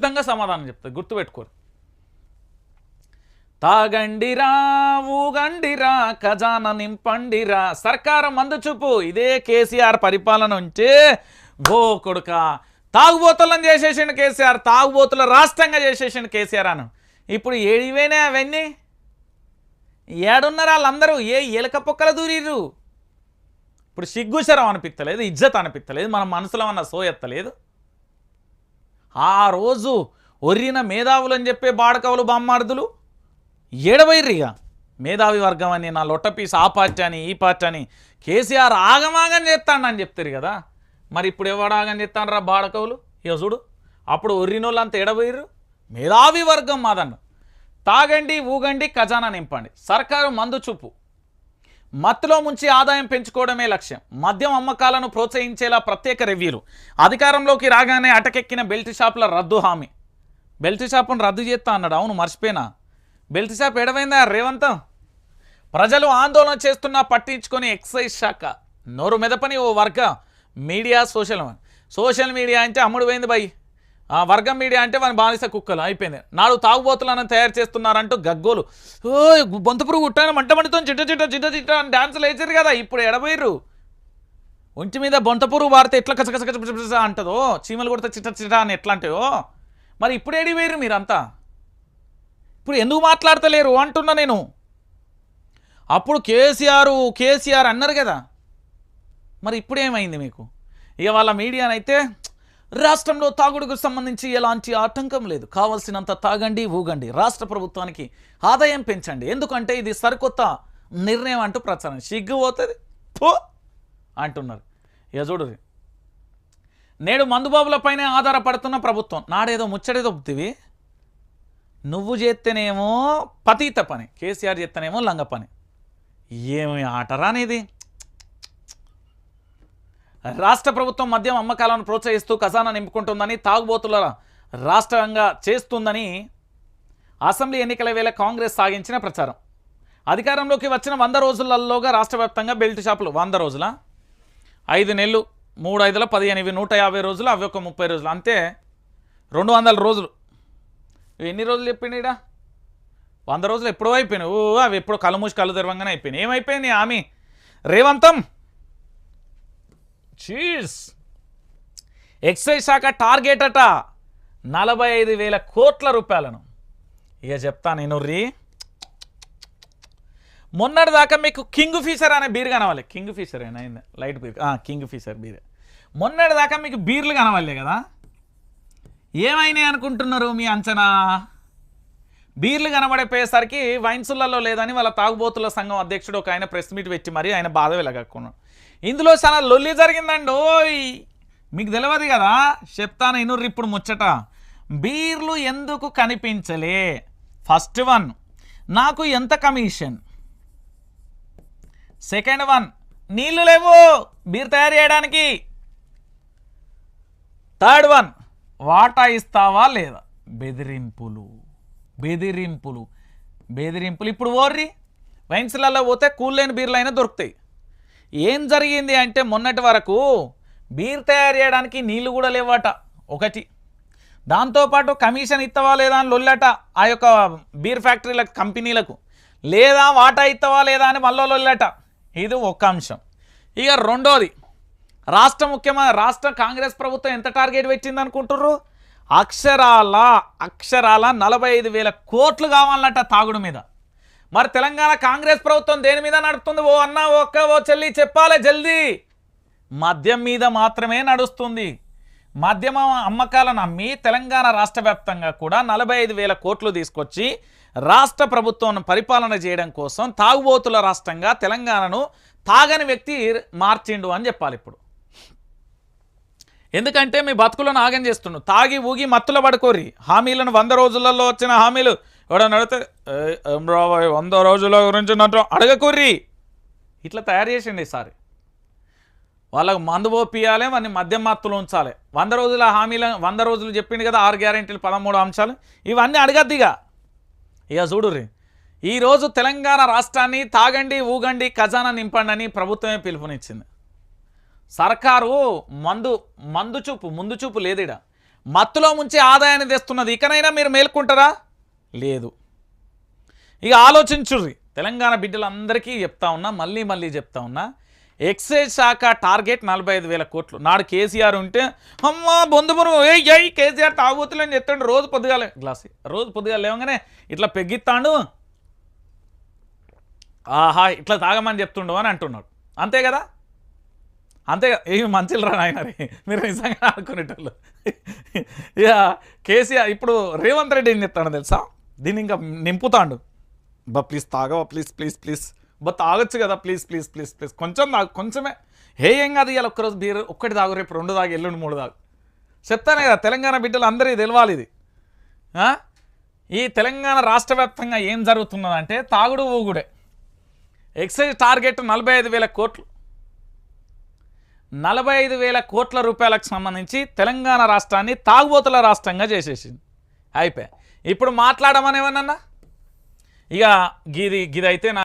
ఖచ్చితంగా సమాధానం చెప్తుంది గుర్తుపెట్టుకోరు. తాగండిరా ఊగండిరా ఖజానా నింపండిరా సర్కారం మందు చూపు ఇదే కేసీఆర్ పరిపాలన ఉంటే గో కొడుక తాగుబోతులను చేసేసిండు కేసీఆర్ తాగుబోతుల రాష్ట్రంగా చేసేసిండు కేసీఆర్ అను. ఇప్పుడు ఏడివేనే అవన్నీ? ఏడున్నారు వాళ్ళందరూ? ఏ ఎలక పొక్కల దూరీరు ఇప్పుడు సిగ్గుశరం అనిపించలేదు ఇజ్జత్ అనిపించలేదు మన మనసులో ఉన్న సోయెత్తలేదు. ఆ రోజు ఒర్రిన మేధావులు అని చెప్పే బాడకవులు బామ్మార్దులు ఏడవైర్రిగా. మేధావి వర్గం అని నా లొట్టపీస్ ఆ పార్టీ అని ఈ పార్టీ అని కేసీఆర్ ఆగమాగం అని చెప్తారు కదా. మరి ఇప్పుడు ఎవడు ఆగం చేస్తానరా బాడకవులు? ఇక చూడు. అప్పుడు ఒర్రినోళ్ళు అంత ఎడబోయిర్రు మేధావి వర్గం మాదన్న. తాగండి ఊగండి ఖజానా నింపండి. సర్కారు మందు చూపు. మత్తులో ముంచి ఆదాయం పెంచుకోవడమే లక్ష్యం. మద్యం అమ్మకాలను ప్రోత్సహించేలా ప్రత్యేక రివ్యూలు. అధికారంలోకి రాగానే అటకెక్కిన బెల్ట్ షాపుల రద్దు హామీ. బెల్ట్ షాపును రద్దు చేస్తా అన్నాడు. అవును మర్చిపోయినా. బెల్ట్ షాప్ ఎడవైందా రేవంతం? ప్రజలు ఆందోళన చేస్తున్నా పట్టించుకొని ఎక్సైజ్ శాఖ. నోరు మెదపని ఓ వర్గ. మీడియా సోషల్ సోషల్ మీడియా అంటే అమ్ముడు పోయింది బై. వర్గం మీడియా అంటే మన బానిస కుక్కలు అయిపోయింది. నాడు తాగుబోతులను తయారు చేస్తున్నారంటూ గగ్గోలు. ఓ బొంత పురుగు ఉట్టాను మంట మంటతో చిట్ట చిట్ట చిట్ట చిట్ట అని డాన్సులు వేసారు కదా ఇప్పుడు ఎడబోయిర్రు. ఒంటి మీద బొంత పురుగు వారితే ఎట్లా కసకస అంటదో చీమలు కొడితే చిట్ట చిట్ట అని ఎట్లా అంటాయో మరి ఇప్పుడు ఏడిపోయారు మీరంతా? ఇప్పుడు ఎందుకు మాట్లాడతలేరు అంటున్నా నేను. అప్పుడు కేసీఆర్ కేసీఆర్ అన్నారు కదా. మరి ఇప్పుడు ఏమైంది మీకు? ఇక వాళ్ళ మీడియానైతే రాష్ట్రంలో తాగుడుకు సంబంధించి ఎలాంటి ఆటంకం లేదు. కావలసినంత తాగండి ఊగండి. రాష్ట్ర ప్రభుత్వానికి ఆదాయం పెంచండి. ఎందుకంటే ఇది సరికొత్త నిర్ణయం అంటూ ప్రచారం. సిగ్గు పోతుంది పో! అంటున్నారు. ఇక చూడు. నేడు మందుబాబులపైనే ఆధారపడుతున్న ప్రభుత్వం. నాడేదో ముచ్చడేదో చెప్తివి నువ్వు చేస్తేనేమో పతీత పని. కేసీఆర్ చేస్తేనేమో లంగ పని. ఏమి ఆటరా అనేది రాష్ట్ర ప్రభుత్వం మద్యం అమ్మకాలను ప్రోత్సహిస్తూ ఖజానా నింపుకుంటుందని తాగుబోతుల రాష్ట్రంగా చేస్తుందని అసెంబ్లీ ఎన్నికల వేళ కాంగ్రెస్ సాగించిన ప్రచారం. అధికారంలోకి వచ్చిన వంద రోజులలోగా రాష్ట్ర వ్యాప్తంగా బెల్ట్ షాపులు. వంద రోజుల? ఐదు నెలలు మూడు ఐదుల పదిహేను ఇవి నూట యాభై రోజులు అవి ఒక ముప్పై రోజులు. అంతే రెండు వందల రోజులు. ఎన్ని రోజులు చెప్పిండు వంద రోజులు ఎప్పుడో అయిపోయినాయి. ఓ అవి ఎప్పుడో కళ్ళు మూసి కళ్ళు తెరవంగానే అయిపోయినాయి. ఏమైపోయింది ఆమె రేవంతం షీస్ ఎక్సైజ్ శాఖ టార్గెట్ అట నలభై ఐదు వేల కోట్ల రూపాయలను. ఇక చెప్తా నేను రీ. మొన్నటి దాకా మీకు కింగ్ ఫిషర్ అనే బీర్ కనవాలి కింగ్ ఫిషర్ ఏనా? అయింది light beer Kingfisher beer మొన్నటి దాకా మీకు బీర్లు కనవాలి కదా? ఏమైనాయి అనుకుంటున్నారు మీ అంచనా? బీర్లు కనబడిపోయేసరికి వైన్సులలో లేదని వాళ్ళ తాగుబోతుల సంఘం అధ్యక్షుడు ఒక ఆయన ప్రెస్ మీట్ పెట్టి మరి ఆయన బాధ వెలగక్కున్నాడు. ఇందులో చాలా లొల్లి జరిగిందండి ఓయ్. మీకు తెలియదు కదా చెప్తాను ఇనుర్రి ఇప్పుడు ముచ్చట. బీర్లు ఎందుకు కనిపించలే? ఫస్ట్ వన్ నాకు ఎంత కమిషన్ సెకండ్ వన్ నీళ్ళు లేవు బీర్ తయారు చేయడానికి. థర్డ్ వన్ వాటా ఇస్తావా లేదా? బెదిరింపులు బెదిరింపులు బెదిరింపులు. ఇప్పుడు ఓర్రి వైన్స్లలో పోతే కూల్ బీర్లు అయినా దొరుకుతాయి. ఏం జరిగింది అంటే మొన్నటి వరకు బీర్ తయారు చేయడానికి నీళ్ళు కూడా లేవట ఒకటి. దాంతోపాటు కమిషన్ ఇస్తావా లేదా అని లొల్లట ఆ యొక్క బీర్ ఫ్యాక్టరీలకు కంపెనీలకు. లేదా వాటా ఇస్తావా లేదా అని మళ్ళీ లొల్లట. ఇది ఒక అంశం. ఇక రెండోది రాష్ట్ర ముఖ్యమంత్రి రాష్ట్ర కాంగ్రెస్ ప్రభుత్వం ఎంత టార్గెట్ పెట్టింది అనుకుంటుర్రు? అక్షరాల అక్షరాల నలభై ఐదు వేల కోట్లు కావాలన్నట తాగుడు మీద. మరి తెలంగాణ కాంగ్రెస్ ప్రభుత్వం దేని మీద నడుస్తుంది ఓ అన్న ఒక్క ఓ చెల్లి చెప్పాలి జల్దీ. మద్యం మీద మాత్రమే నడుస్తుంది. మద్యమ అమ్మకాలను అమ్మి తెలంగాణ రాష్ట్ర వ్యాప్తంగా కూడా నలభై ఐదు వేల కోట్లు తీసుకొచ్చి రాష్ట్ర ప్రభుత్వం పరిపాలన చేయడం కోసం తాగుబోతుల రాష్ట్రంగా తెలంగాణను తాగని వ్యక్తి మార్చిండు అని చెప్పాలి ఇప్పుడు. ఎందుకంటే మీ బతుకులను ఆగం చేస్తుండు. తాగి ఊగి మత్తుల పడుకోరి హామీలను వంద రోజులలో వచ్చిన హామీలు ఎవడన్నా అడిగితే ఏం రాబోయ్ వంద రోజుల గురించి నటం అడగకూర్రి. ఇట్లా తయారు చేసిండి ఈసారి వాళ్ళకు మందు పోపియాలి వాడిని మద్యం మత్తులు ఉంచాలి. వంద రోజుల హామీల వంద రోజులు చెప్పింది కదా ఆరు గ్యారెంటీలు పదమూడు అంశాలు. ఇవన్నీ అడగద్దిగా ఇక. చూడుర్రి. ఈరోజు తెలంగాణ రాష్ట్రాన్ని తాగండి ఊగండి ఖజానా నింపండి అని ప్రభుత్వమే పిలుపునిచ్చింది. సర్కారు మందు మందు చూపు ముందు చూపు లేదిడ. మత్తులో ముంచి ఆదాయాన్ని తెస్తున్నది ఇకనైనా మీరు మేల్కుంటారా? లేదు. ఇక ఆలోచించుర్రి. తెలంగాణ బిడ్డలందరికీ చెప్తా ఉన్నా మళ్ళీ మళ్ళీ చెప్తా ఉన్నా ఎక్సైజ్ శాఖ టార్గెట్ నలభై ఐదు వేల కోట్లు. నాడు కేసీఆర్ ఉంటే అమ్మా బొందుపురు ఏ జై కేసీఆర్ తాగుబోతులని చెప్తాడు. రోజు పొద్దుగాలే గ్లాస్. రోజు పొద్దుగాల లేవగానే ఇట్లా పెగ్గిస్తాడు ఆహా ఇట్లా తాగమని చెప్తుండు అని అంటున్నాడు. అంతే కదా? అంతే ఏమి మంచిలు రా నాయన మీరు నిజంగా ఆడుకునేటోళ్ళు. ఇక కేసీఆర్ ఇప్పుడు రేవంత్ రెడ్డి ఏం చెప్తాడో తెలుసా? దీన్ని ఇంకా నింపుతాడు. బా ప్లీజ్ తాగవా? Please please please. బా తాగొచ్చు కదా ప్లీజ్ ప్లీజ్ ప్లీజ్ ప్లీజ్. కొంచెం తాగు కొంచెమే. ఏ ఏం కాదు ఇవాళ ఒక్కరోజు బీరు ఒక్కటి తాగు రేపు రెండు తాగు ఎల్లుండి మూడు తాగు. చెప్తానే కదా తెలంగాణ బిడ్డలు అందరికీ తెలవాలి ఇది? ఈ తెలంగాణ రాష్ట్ర వ్యాప్తంగా ఏం జరుగుతున్నదంటే తాగుడు ఊగుడే. ఎక్సైజ్ టార్గెట్ నలభై ఐదు వేల కోట్లు. నలభై ఐదు వేల కోట్ల రూపాయలకు సంబంధించి తెలంగాణ రాష్ట్రాన్ని తాగుబోతుల రాష్ట్రంగా చేసేసింది. అయిపోయి. ఇప్పుడు మాట్లాడమనేమన్నా ఇక గిది గిదైతే నా